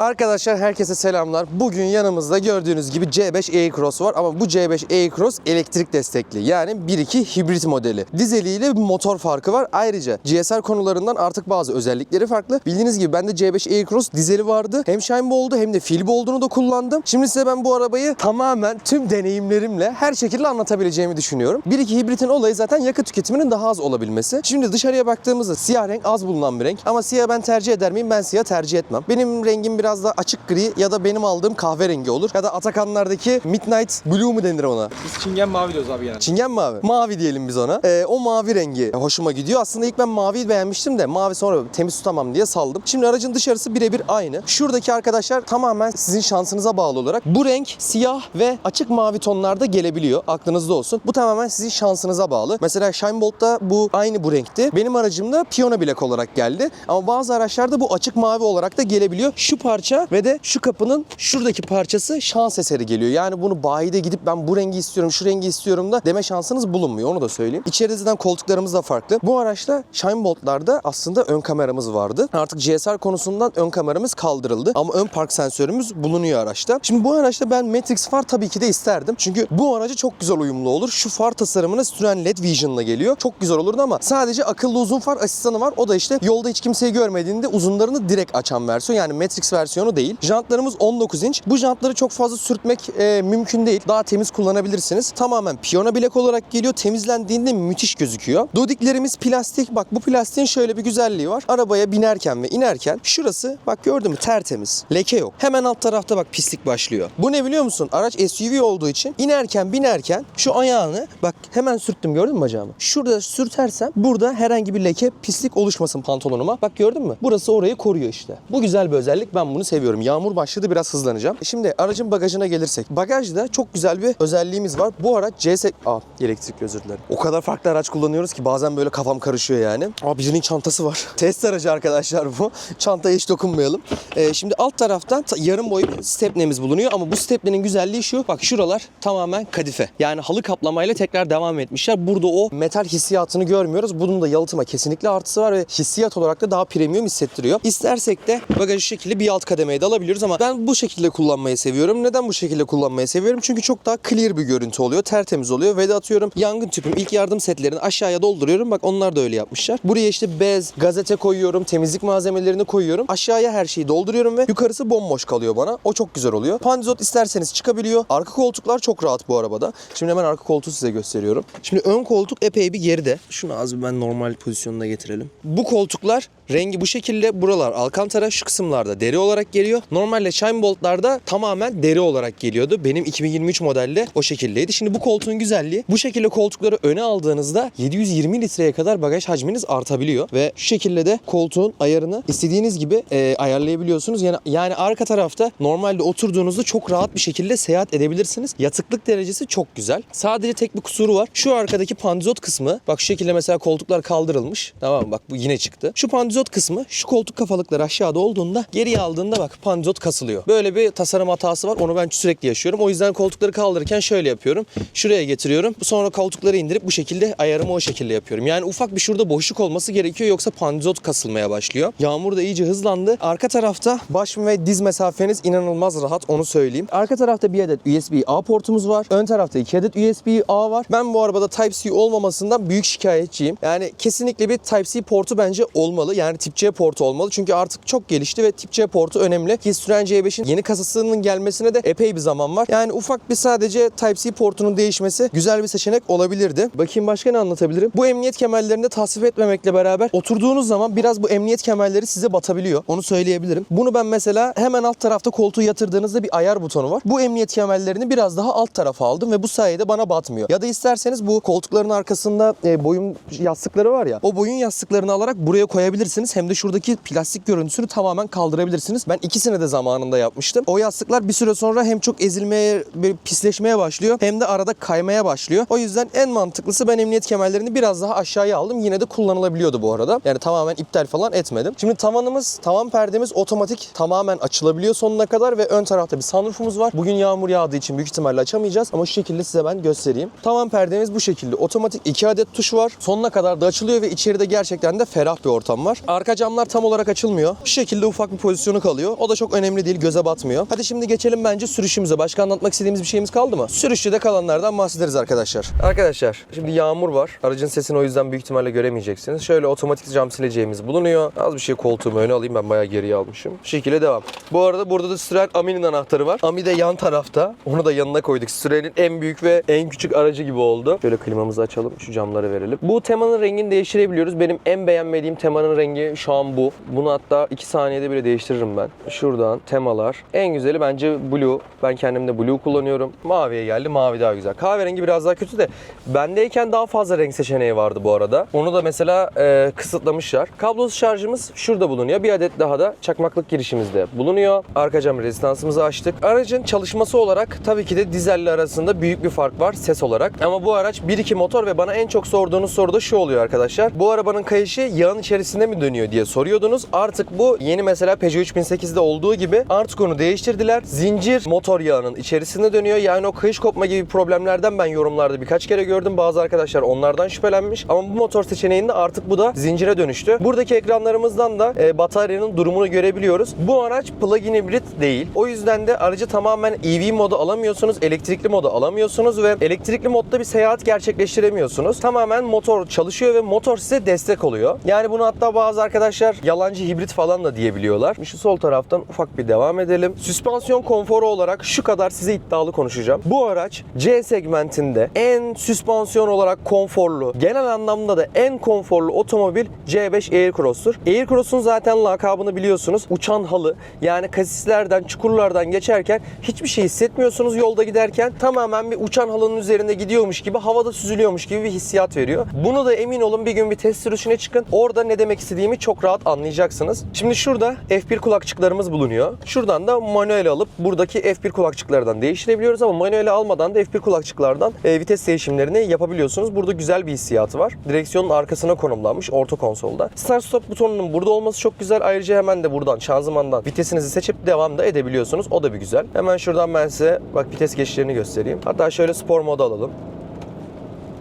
Arkadaşlar herkese selamlar. Bugün yanımızda gördüğünüz gibi C5 E-Cross var ama bu C5 E-Cross elektrik destekli. Yani 1.2 hibrit modeli. Dizeliyle bir motor farkı var. Ayrıca GSR konularından artık bazı özellikleri farklı. Bildiğiniz gibi bende C5 E-Cross dizeli vardı. Hem Shine oldu hem de Filbo olduğunu da kullandım. Şimdi size ben bu arabayı tamamen tüm deneyimlerimle her şekilde anlatabileceğimi düşünüyorum. 1.2 hibritin olayı zaten yakıt tüketiminin daha az olabilmesi. Şimdi dışarıya baktığımızda siyah renk az bulunan bir renk. Ama siyah ben tercih eder miyim? Ben siyah tercih etmem. Benim rengim biraz daha açık gri ya da benim aldığım kahverengi olur. Ya da Atakanlardaki Midnight Blue mu denir ona? Biz çingen mavi diyoruz abi genelde. Çingen mavi. Mavi diyelim biz ona. Ee, o mavi rengi hoşuma gidiyor. Aslında ilk ben maviyi beğenmiştim de mavi sonra temiz tutamam diye saldım. Şimdi aracın dışarısı birebir aynı. Şuradaki arkadaşlar tamamen sizin şansınıza bağlı olarak bu renk siyah ve açık mavi tonlarda gelebiliyor. Aklınızda olsun. Bu tamamen sizin şansınıza bağlı. Mesela Shine Bolt'ta bu aynı bu renkti. Benim aracımda piyano bilek olarak geldi. Ama bazı araçlarda bu açık mavi olarak da gelebiliyor. Şu parça ve de şu kapının şuradaki parçası şans eseri geliyor. Yani bunu bayide gidip ben bu rengi istiyorum, şu rengi istiyorum da deme şansınız bulunmuyor. Onu da söyleyeyim. İçeride koltuklarımız da farklı. Bu araçta Shine Bolt'larda aslında ön kameramız vardı. Artık GSR konusundan ön kameramız kaldırıldı. Ama ön park sensörümüz bulunuyor araçta. Şimdi bu araçta ben Matrix far tabii ki de isterdim. Çünkü bu araca çok güzel uyumlu olur. Şu far tasarımına Citroen LED Vision'la geliyor. Çok güzel olurdu ama sadece akıllı uzun far asistanı var. O da işte yolda hiç kimseyi görmediğinde uzunlarını direkt açan versiyon. Yani Matrix versiyonu değil. Jantlarımız 19 inç. Bu jantları çok fazla sürtmek e, mümkün değil. Daha temiz kullanabilirsiniz. Tamamen piyano bilek olarak geliyor. Temizlendiğinde müthiş gözüküyor. Dodiklerimiz plastik. Bak bu plastiğin şöyle bir güzelliği var. Arabaya binerken ve inerken şurası bak gördün mü tertemiz. Leke yok. Hemen alt tarafta bak pislik başlıyor. Bu ne biliyor musun? Araç SUV olduğu için inerken binerken şu ayağını bak hemen sürttüm gördün mü bacağımı? Şurada sürtersem burada herhangi bir leke pislik oluşmasın pantolonuma. Bak gördün mü? Burası orayı koruyor işte. Bu güzel bir özellik. Ben bunu seviyorum. Yağmur başladı biraz hızlanacağım. Şimdi aracın bagajına gelirsek. Bagajda çok güzel bir özelliğimiz var. Bu araç CS... Aa elektrikli özür dilerim. O kadar farklı araç kullanıyoruz ki bazen böyle kafam karışıyor yani. Aa birinin çantası var. Test aracı arkadaşlar bu. Çantaya hiç dokunmayalım. Ee, şimdi alt tarafta ta- yarım boy stepnemiz bulunuyor ama bu stepnenin güzelliği şu. Bak şuralar tamamen kadife. Yani halı kaplamayla tekrar devam etmişler. Burada o metal hissiyatını görmüyoruz. Bunun da yalıtıma kesinlikle artısı var ve hissiyat olarak da daha premium hissettiriyor. İstersek de bagajı şekilde bir alt kademeye de alabiliyoruz ama ben bu şekilde kullanmayı seviyorum. Neden bu şekilde kullanmayı seviyorum? Çünkü çok daha clear bir görüntü oluyor. Tertemiz oluyor ve de atıyorum yangın tüpüm, ilk yardım setlerini aşağıya dolduruyorum. Bak onlar da öyle yapmışlar. Buraya işte bez, gazete koyuyorum, temizlik malzemelerini koyuyorum. Aşağıya her şeyi dolduruyorum ve yukarısı bomboş kalıyor bana. O çok güzel oluyor. Pandizot isterseniz çıkabiliyor. Arka koltuklar çok rahat bu arabada. Şimdi hemen arka koltuğu size gösteriyorum. Şimdi ön koltuk epey bir geride. Şunu az bir ben normal pozisyonuna getirelim. Bu koltuklar rengi bu şekilde. Buralar alkantara, şu kısımlarda deri olarak geliyor. Normalde Shine Bolt'larda tamamen deri olarak geliyordu. Benim 2023 modelde o şekildeydi. Şimdi bu koltuğun güzelliği bu şekilde koltukları öne aldığınızda 720 litreye kadar bagaj hacminiz artabiliyor ve şu şekilde de koltuğun ayarını istediğiniz gibi e, ayarlayabiliyorsunuz. Yani yani arka tarafta normalde oturduğunuzda çok rahat bir şekilde seyahat edebilirsiniz. Yatıklık derecesi çok güzel. Sadece tek bir kusuru var. Şu arkadaki pandizot kısmı bak şu şekilde mesela koltuklar kaldırılmış. Tamam? Bak bu yine çıktı. Şu pandizot kısmı şu koltuk kafalıkları aşağıda olduğunda geriye aldığında bak pandizot kasılıyor. Böyle bir tasarım hatası var. Onu ben sürekli yaşıyorum. O yüzden koltukları kaldırırken şöyle yapıyorum. Şuraya getiriyorum. Sonra koltukları indirip bu şekilde ayarımı o şekilde yapıyorum. Yani ufak bir şurada boşluk olması gerekiyor yoksa pandizot kasılmaya başlıyor. Yağmur da iyice hızlandı. Arka tarafta baş ve diz mesafeniz inanılmaz rahat onu söyleyeyim. Arka tarafta bir adet USB-A portumuz var. Ön tarafta iki adet USB-A var. Ben bu arabada Type-C olmamasından büyük şikayetçiyim. Yani kesinlikle bir Type-C portu bence olmalı. Yani tip C portu olmalı. Çünkü artık çok gelişti ve tip C portu önemli. Ki Citroen C5'in yeni kasasının gelmesine de epey bir zaman var. Yani ufak bir sadece Type-C portunun değişmesi güzel bir seçenek olabilirdi. Bakayım başka ne anlatabilirim? Bu emniyet kemerlerini de tasvip etmemekle beraber oturduğunuz zaman biraz bu emniyet kemerleri size batabiliyor. Onu söyleyebilirim. Bunu ben mesela hemen alt tarafta koltuğu yatırdığınızda bir ayar butonu var. Bu emniyet kemerlerini biraz daha alt tarafa aldım ve bu sayede bana batmıyor. Ya da isterseniz bu koltukların arkasında e, boyun yastıkları var ya. O boyun yastıklarını alarak buraya koyabilirsiniz. Hem de şuradaki plastik görüntüsünü tamamen kaldırabilirsiniz. Ben ikisini de zamanında yapmıştım. O yastıklar bir süre sonra hem çok ezilmeye, pisleşmeye başlıyor hem de arada kaymaya başlıyor. O yüzden en mantıklısı ben emniyet kemerlerini biraz daha aşağıya aldım. Yine de kullanılabiliyordu bu arada. Yani tamamen iptal falan etmedim. Şimdi tavanımız, tavan perdemiz otomatik tamamen açılabiliyor sonuna kadar ve ön tarafta bir sunroofumuz var. Bugün yağmur yağdığı için büyük ihtimalle açamayacağız ama şu şekilde size ben göstereyim. Tavan perdemiz bu şekilde. Otomatik iki adet tuş var. Sonuna kadar da açılıyor ve içeride gerçekten de ferah bir ortam var. Arka camlar tam olarak açılmıyor. Şu şekilde ufak bir pozisyonu kalıyor. O da çok önemli değil, göze batmıyor. Hadi şimdi geçelim bence sürüşümüze. Başka anlatmak istediğimiz bir şeyimiz kaldı mı? Sürüşte de kalanlardan bahsederiz arkadaşlar. Arkadaşlar, şimdi yağmur var. Aracın sesini o yüzden büyük ihtimalle göremeyeceksiniz. Şöyle otomatik cam sileceğimiz bulunuyor. Az bir şey koltuğumu öne alayım. Ben bayağı geriye almışım. Şu şekilde devam. Bu arada burada da Citroen Ami'nin anahtarı var. Ami de yan tarafta. Onu da yanına koyduk. Citroen'in en büyük ve en küçük aracı gibi oldu. Şöyle klimamızı açalım. Şu camları verelim. Bu temanın rengini değiştirebiliyoruz. Benim en beğenmediğim temanın rengi şu an bu. Bunu hatta 2 saniyede bile değiştiririm ben. Şuradan temalar. En güzeli bence blue. Ben kendimde blue kullanıyorum. Maviye geldi. Mavi daha güzel. Kahverengi biraz daha kötü de bendeyken daha fazla renk seçeneği vardı bu arada. Onu da mesela e, kısıtlamışlar. Kablosuz şarjımız şurada bulunuyor. Bir adet daha da çakmaklık girişimizde bulunuyor. Arka cam rezistansımızı açtık. Aracın çalışması olarak tabii ki de dizelle arasında büyük bir fark var ses olarak. Ama bu araç 1.2 motor ve bana en çok sorduğunuz soru da şu oluyor arkadaşlar. Bu arabanın kayışı yağın içerisinde mi dönüyor diye soruyordunuz. Artık bu yeni mesela Peugeot 3008'de olduğu gibi artık onu değiştirdiler. Zincir motor yağının içerisinde dönüyor. Yani o kayış kopma gibi problemlerden ben yorumlarda birkaç kere gördüm. Bazı arkadaşlar onlardan şüphelenmiş. Ama bu motor seçeneğinde artık bu da zincire dönüştü. Buradaki ekranlarımızdan da e, bataryanın durumunu görebiliyoruz. Bu araç plug-in hibrit değil. O yüzden de aracı tamamen EV modu alamıyorsunuz. Elektrikli modu alamıyorsunuz ve elektrikli modda bir seyahat gerçekleştiremiyorsunuz. Tamamen motor çalışıyor ve motor size destek oluyor. Yani bunu hatta bazı arkadaşlar yalancı hibrit falan da diyebiliyorlar. Şu sol taraftan ufak bir devam edelim. Süspansiyon konforu olarak şu kadar size iddialı konuşacağım. Bu araç C segmentinde en süspansiyon olarak konforlu, genel anlamda da en konforlu otomobil C5 Aircross'tur. Aircross'un zaten lakabını biliyorsunuz. Uçan halı. Yani kasislerden, çukurlardan geçerken hiçbir şey hissetmiyorsunuz yolda giderken. Tamamen bir uçan halının üzerinde gidiyormuş gibi, havada süzülüyormuş gibi bir hissiyat veriyor. Bunu da emin olun bir gün bir test sürüşüne çıkın. Orada ne demek istediğimi çok rahat anlayacaksınız. Şimdi şurada F1 kulakçıklarımız bulunuyor. Şuradan da manuel alıp buradaki F1 kulakçıklardan değiştirebiliyoruz ama manuel almadan da F1 kulakçıklardan e, vites değişimlerini yapabiliyorsunuz. Burada güzel bir hissiyatı var. Direksiyonun arkasına konumlanmış orta konsolda. Start stop butonunun burada olması çok güzel. Ayrıca hemen de buradan şanzımandan vitesinizi seçip devam da edebiliyorsunuz. O da bir güzel. Hemen şuradan ben size bak vites geçişlerini göstereyim. Hatta şöyle spor moda alalım.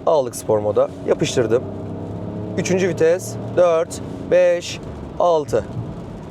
Aldık spor moda. Yapıştırdım. Üçüncü vites. 4, 5, 6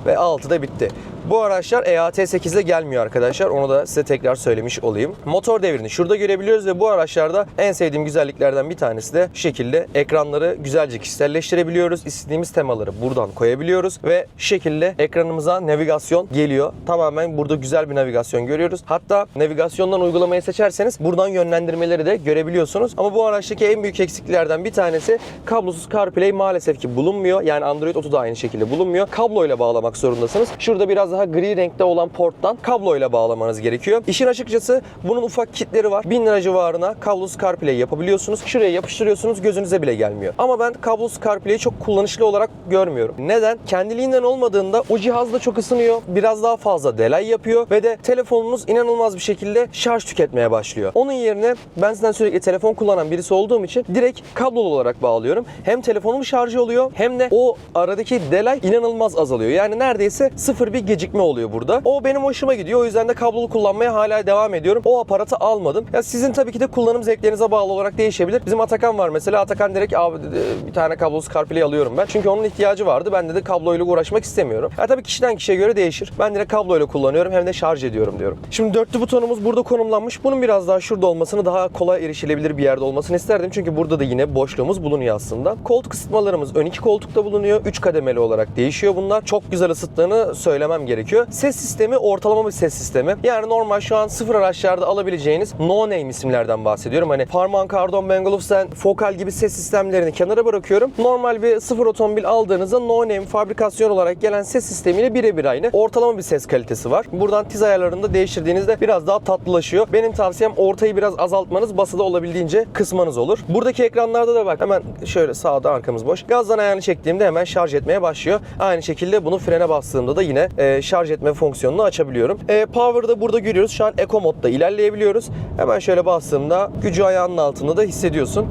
ve 6 da bitti. Bu araçlar E EAT8 ile gelmiyor arkadaşlar. Onu da size tekrar söylemiş olayım. Motor devrini şurada görebiliyoruz ve bu araçlarda en sevdiğim güzelliklerden bir tanesi de şu şekilde ekranları güzelce kişiselleştirebiliyoruz. İstediğimiz temaları buradan koyabiliyoruz ve şu şekilde ekranımıza navigasyon geliyor. Tamamen burada güzel bir navigasyon görüyoruz. Hatta navigasyondan uygulamayı seçerseniz buradan yönlendirmeleri de görebiliyorsunuz. Ama bu araçtaki en büyük eksikliklerden bir tanesi kablosuz CarPlay maalesef ki bulunmuyor. Yani Android Auto da aynı şekilde bulunmuyor. Kabloyla bağlamak zorundasınız. Şurada biraz daha gri renkte olan porttan kabloyla bağlamanız gerekiyor. İşin açıkçası bunun ufak kitleri var. 1000 lira civarına kablosuz CarPlay yapabiliyorsunuz. Şuraya yapıştırıyorsunuz gözünüze bile gelmiyor. Ama ben kablosuz CarPlay'i çok kullanışlı olarak görmüyorum. Neden? Kendiliğinden olmadığında o cihaz da çok ısınıyor. Biraz daha fazla delay yapıyor ve de telefonunuz inanılmaz bir şekilde şarj tüketmeye başlıyor. Onun yerine ben sizden sürekli telefon kullanan birisi olduğum için direkt kablolu olarak bağlıyorum. Hem telefonum şarjı oluyor hem de o aradaki delay inanılmaz azalıyor. Yani neredeyse sıfır bir gecikme oluyor burada. O benim hoşuma gidiyor. O yüzden de kablolu kullanmaya hala devam ediyorum. O aparatı almadım. Ya sizin tabii ki de kullanım zevklerinize bağlı olarak değişebilir. Bizim Atakan var mesela. Atakan direkt abi bir tane kablosuz CarPlay alıyorum ben. Çünkü onun ihtiyacı vardı. Ben de kabloyla uğraşmak istemiyorum. Ya tabii kişiden kişiye göre değişir. Ben direkt kabloyla kullanıyorum hem de şarj ediyorum diyorum. Şimdi dörtlü butonumuz burada konumlanmış. Bunun biraz daha şurada olmasını daha kolay erişilebilir bir yerde olmasını isterdim. Çünkü burada da yine boşluğumuz bulunuyor aslında. Koltuk ısıtmalarımız ön iki koltukta bulunuyor. 3 kademeli olarak değişiyor bunlar. Çok güzel ısıttığını söylemem gerekiyor. Ses sistemi ortalama bir ses sistemi. Yani normal şu an sıfır araçlarda alabileceğiniz no name isimlerden bahsediyorum. Hani Farman Kardon, Bang Olufsen, Focal gibi ses sistemlerini kenara bırakıyorum. Normal bir sıfır otomobil aldığınızda no name fabrikasyon olarak gelen ses sistemiyle birebir aynı. Ortalama bir ses kalitesi var. Buradan tiz ayarlarında değiştirdiğinizde biraz daha tatlılaşıyor. Benim tavsiyem ortayı biraz azaltmanız, basıda olabildiğince kısmanız olur. Buradaki ekranlarda da bak hemen şöyle sağda arkamız boş. Gazdan ayağını çektiğimde hemen şarj etmeye başlıyor. Aynı şekilde bunu frene bastığımda da yine e, şarj etme fonksiyonunu açabiliyorum. E, power'da burada görüyoruz. Şu an Eco modda ilerleyebiliyoruz. Hemen şöyle bastığımda gücü ayağının altında da hissediyorsun.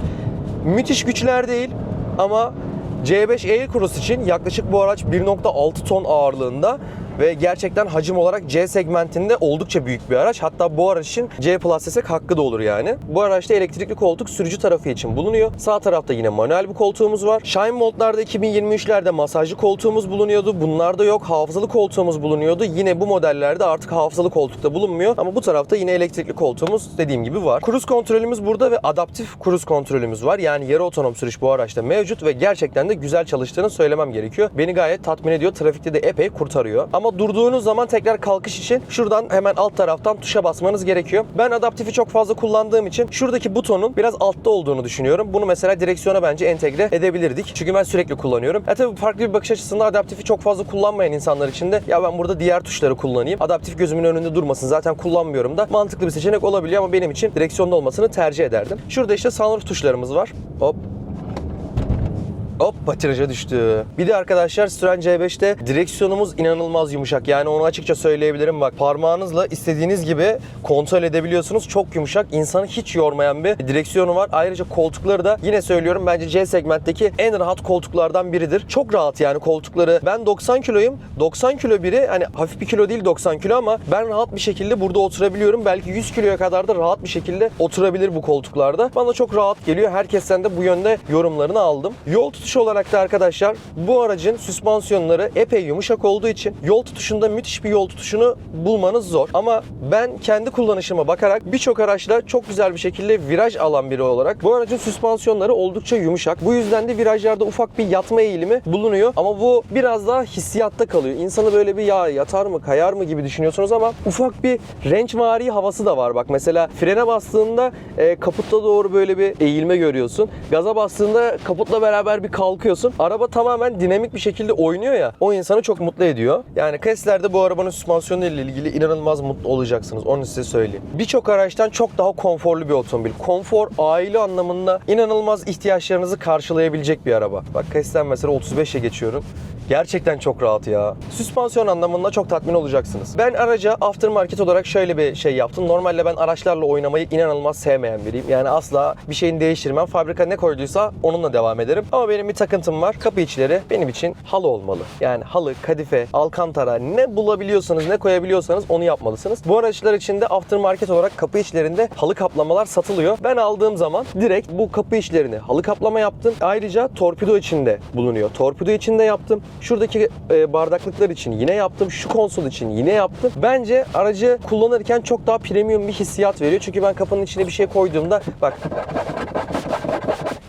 Müthiş güçler değil ama C5 Aircross için yaklaşık bu araç 1.6 ton ağırlığında ve gerçekten hacim olarak C segmentinde oldukça büyük bir araç. Hatta bu araç için C Plus desek hakkı da olur yani. Bu araçta elektrikli koltuk sürücü tarafı için bulunuyor. Sağ tarafta yine manuel bir koltuğumuz var. Shine Mold'larda 2023'lerde masajlı koltuğumuz bulunuyordu. Bunlarda yok. Hafızalı koltuğumuz bulunuyordu. Yine bu modellerde artık hafızalı koltukta bulunmuyor. Ama bu tarafta yine elektrikli koltuğumuz dediğim gibi var. Cruise kontrolümüz burada ve adaptif cruise kontrolümüz var. Yani yarı otonom sürüş bu araçta mevcut ve gerçekten de güzel çalıştığını söylemem gerekiyor. Beni gayet tatmin ediyor. Trafikte de epey kurtarıyor. Ama durduğunuz zaman tekrar kalkış için şuradan hemen alt taraftan tuşa basmanız gerekiyor. Ben adaptifi çok fazla kullandığım için şuradaki butonun biraz altta olduğunu düşünüyorum. Bunu mesela direksiyona bence entegre edebilirdik. Çünkü ben sürekli kullanıyorum. E tabii farklı bir bakış açısında adaptifi çok fazla kullanmayan insanlar için de ya ben burada diğer tuşları kullanayım. Adaptif gözümün önünde durmasın. Zaten kullanmıyorum da mantıklı bir seçenek olabiliyor ama benim için direksiyonda olmasını tercih ederdim. Şurada işte sunroof tuşlarımız var. Hop Hop patinaja düştü. Bir de arkadaşlar Citroen C5'te direksiyonumuz inanılmaz yumuşak. Yani onu açıkça söyleyebilirim bak. Parmağınızla istediğiniz gibi kontrol edebiliyorsunuz. Çok yumuşak. insanı hiç yormayan bir direksiyonu var. Ayrıca koltukları da yine söylüyorum bence C segmentteki en rahat koltuklardan biridir. Çok rahat yani koltukları. Ben 90 kiloyum. 90 kilo biri hani hafif bir kilo değil 90 kilo ama ben rahat bir şekilde burada oturabiliyorum. Belki 100 kiloya kadar da rahat bir şekilde oturabilir bu koltuklarda. Bana çok rahat geliyor. Herkesten de bu yönde yorumlarını aldım. Yol tutuş olarak da arkadaşlar bu aracın süspansiyonları epey yumuşak olduğu için yol tutuşunda müthiş bir yol tutuşunu bulmanız zor. Ama ben kendi kullanışıma bakarak birçok araçla çok güzel bir şekilde viraj alan biri olarak bu aracın süspansiyonları oldukça yumuşak. Bu yüzden de virajlarda ufak bir yatma eğilimi bulunuyor. Ama bu biraz daha hissiyatta kalıyor. İnsanı böyle bir ya yatar mı kayar mı gibi düşünüyorsunuz ama ufak bir rençvari havası da var. Bak mesela frene bastığında e, kaputta doğru böyle bir eğilme görüyorsun. Gaza bastığında kaputla beraber bir kalkıyorsun. Araba tamamen dinamik bir şekilde oynuyor ya. O insanı çok mutlu ediyor. Yani Chrysler'de bu arabanın süspansiyonu ile ilgili inanılmaz mutlu olacaksınız. Onu size söyleyeyim. Birçok araçtan çok daha konforlu bir otomobil. Konfor, aile anlamında inanılmaz ihtiyaçlarınızı karşılayabilecek bir araba. Bak Chrysler mesela 35'e geçiyorum. Gerçekten çok rahat ya. Süspansiyon anlamında çok tatmin olacaksınız. Ben araca aftermarket olarak şöyle bir şey yaptım. Normalde ben araçlarla oynamayı inanılmaz sevmeyen biriyim. Yani asla bir şeyini değiştirmem. Fabrika ne koyduysa onunla devam ederim. Ama benim bir takıntım var. Kapı içleri benim için halı olmalı. Yani halı, kadife, alkantara ne bulabiliyorsanız, ne koyabiliyorsanız onu yapmalısınız. Bu araçlar için de aftermarket olarak kapı içlerinde halı kaplamalar satılıyor. Ben aldığım zaman direkt bu kapı içlerini halı kaplama yaptım. Ayrıca torpido içinde bulunuyor. Torpido içinde yaptım. Şuradaki e, bardaklıklar için yine yaptım. Şu konsol için yine yaptım. Bence aracı kullanırken çok daha premium bir hissiyat veriyor. Çünkü ben kapının içine bir şey koyduğumda bak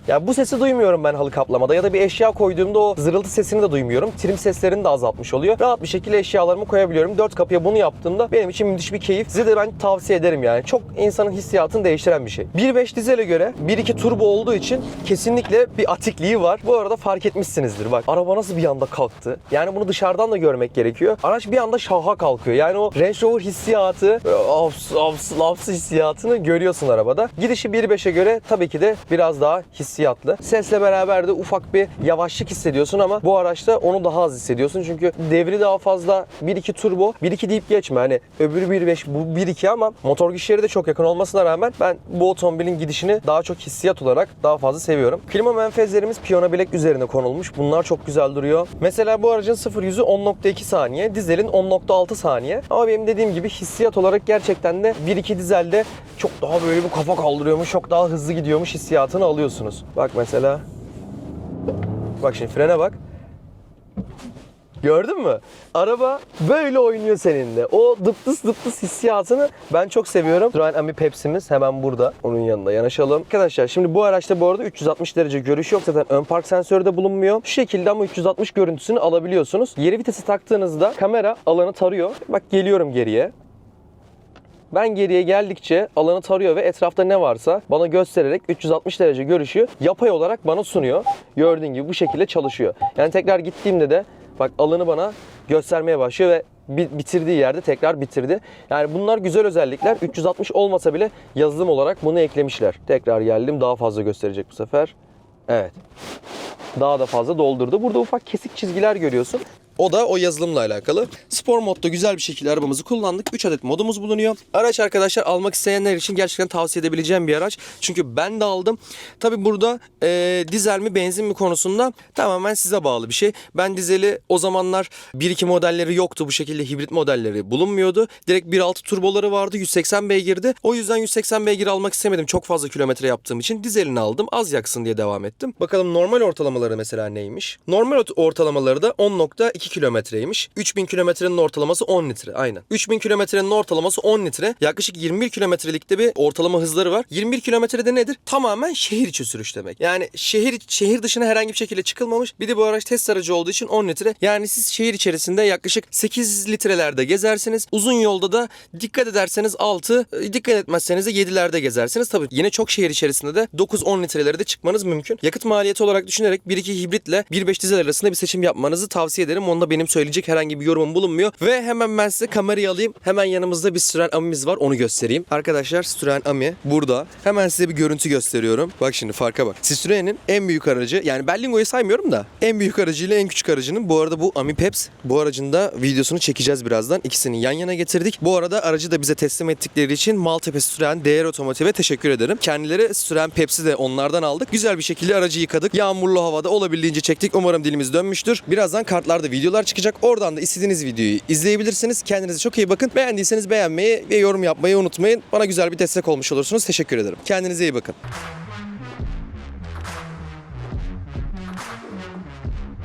ya bu sesi duymuyorum ben halı kaplamada ya da bir eşya koyduğumda o zırıltı sesini de duymuyorum. Trim seslerini de azaltmış oluyor. Rahat bir şekilde eşyalarımı koyabiliyorum. Dört kapıya bunu yaptığımda benim için müthiş bir keyif. Size de ben tavsiye ederim yani. Çok insanın hissiyatını değiştiren bir şey. 1.5 dizele göre 1.2 turbo olduğu için kesinlikle bir atikliği var. Bu arada fark etmişsinizdir bak. Araba nasıl bir anda kalktı. Yani bunu dışarıdan da görmek gerekiyor. Araç bir anda şaha kalkıyor. Yani o Range Rover hissiyatı, afs, afs, afs hissiyatını görüyorsun arabada. Gidişi 1.5'e göre tabii ki de biraz daha hissiyatlı. Sesle beraber de ufak bir yavaşlık hissediyorsun ama bu araçta onu daha az hissediyorsun. Çünkü devri daha fazla 1.2 turbo. 1.2 deyip geçme hani öbürü 1.5 bu 1.2 ama motor güçleri de çok yakın olmasına rağmen ben bu otomobilin gidişini daha çok hissiyat olarak daha fazla seviyorum. Klima menfezlerimiz piyano bilek üzerine konulmuş. Bunlar çok güzel duruyor. Mesela bu aracın 0 yüzü 10.2 saniye, dizelin 10.6 saniye. Ama benim dediğim gibi hissiyat olarak gerçekten de 1.2 dizelde çok daha böyle bir kafa kaldırıyormuş, çok daha hızlı gidiyormuş hissiyatını alıyorsunuz. Bak mesela. Bak şimdi frene bak. Gördün mü? Araba böyle oynuyor seninle. O dıptıs dıptıs hissiyatını ben çok seviyorum. Citroen Ami Pepsi'miz hemen burada. Onun yanında yanaşalım. Arkadaşlar şimdi bu araçta bu arada 360 derece görüş yok. Zaten ön park sensörü de bulunmuyor. Şu şekilde ama 360 görüntüsünü alabiliyorsunuz. Geri vitesi taktığınızda kamera alanı tarıyor. Bak geliyorum geriye. Ben geriye geldikçe alanı tarıyor ve etrafta ne varsa bana göstererek 360 derece görüşü yapay olarak bana sunuyor. Gördüğün gibi bu şekilde çalışıyor. Yani tekrar gittiğimde de bak alanı bana göstermeye başlıyor ve bi- bitirdiği yerde tekrar bitirdi. Yani bunlar güzel özellikler. 360 olmasa bile yazılım olarak bunu eklemişler. Tekrar geldim daha fazla gösterecek bu sefer. Evet. Daha da fazla doldurdu. Burada ufak kesik çizgiler görüyorsun. O da o yazılımla alakalı. Spor modda güzel bir şekilde arabamızı kullandık. 3 adet modumuz bulunuyor. Araç arkadaşlar almak isteyenler için gerçekten tavsiye edebileceğim bir araç. Çünkü ben de aldım. Tabi burada e, dizel mi benzin mi konusunda tamamen size bağlı bir şey. Ben dizeli o zamanlar 1-2 modelleri yoktu. Bu şekilde hibrit modelleri bulunmuyordu. Direkt 1.6 turboları vardı. 180 beygirdi. O yüzden 180 beygir almak istemedim. Çok fazla kilometre yaptığım için dizelini aldım. Az yaksın diye devam ettim. Bakalım normal ortalamaları mesela neymiş? Normal ort- ortalamaları da 10.2 kilometreymiş. 3000 kilometrenin ortalaması 10 litre. Aynen. 3000 kilometrenin ortalaması 10 litre. Yaklaşık 21 kilometrelikte bir ortalama hızları var. 21 kilometrede nedir? Tamamen şehir içi sürüş demek. Yani şehir şehir dışına herhangi bir şekilde çıkılmamış. Bir de bu araç test aracı olduğu için 10 litre. Yani siz şehir içerisinde yaklaşık 8 litrelerde gezersiniz. Uzun yolda da dikkat ederseniz 6, dikkat etmezseniz de 7'lerde gezersiniz. Tabii yine çok şehir içerisinde de 9-10 litrelere de çıkmanız mümkün. Yakıt maliyeti olarak düşünerek 1-2 hibritle 1.5 dizel arasında bir seçim yapmanızı tavsiye ederim. Onda benim söyleyecek herhangi bir yorumum bulunmuyor. Ve hemen ben size kamerayı alayım. Hemen yanımızda bir Citroen Ami'miz var. Onu göstereyim. Arkadaşlar Citroen Ami burada. Hemen size bir görüntü gösteriyorum. Bak şimdi farka bak. Citroen'in en büyük aracı yani Berlingo'yu saymıyorum da en büyük aracıyla en küçük aracının bu arada bu Ami Peps bu aracın da videosunu çekeceğiz birazdan. İkisini yan yana getirdik. Bu arada aracı da bize teslim ettikleri için Maltepe Citroen DR Otomotiv'e teşekkür ederim. Kendileri Citroen Pepsi de onlardan aldık. Güzel bir şekilde aracı yıkadık. Yağmurlu havada olabildiğince çektik. Umarım dilimiz dönmüştür. Birazdan kartlarda videolar çıkacak. Oradan da istediğiniz videoyu izleyebilirsiniz. Kendinize çok iyi bakın. Beğendiyseniz beğenmeyi ve yorum yapmayı unutmayın. Bana güzel bir destek olmuş olursunuz. Teşekkür ederim. Kendinize iyi bakın.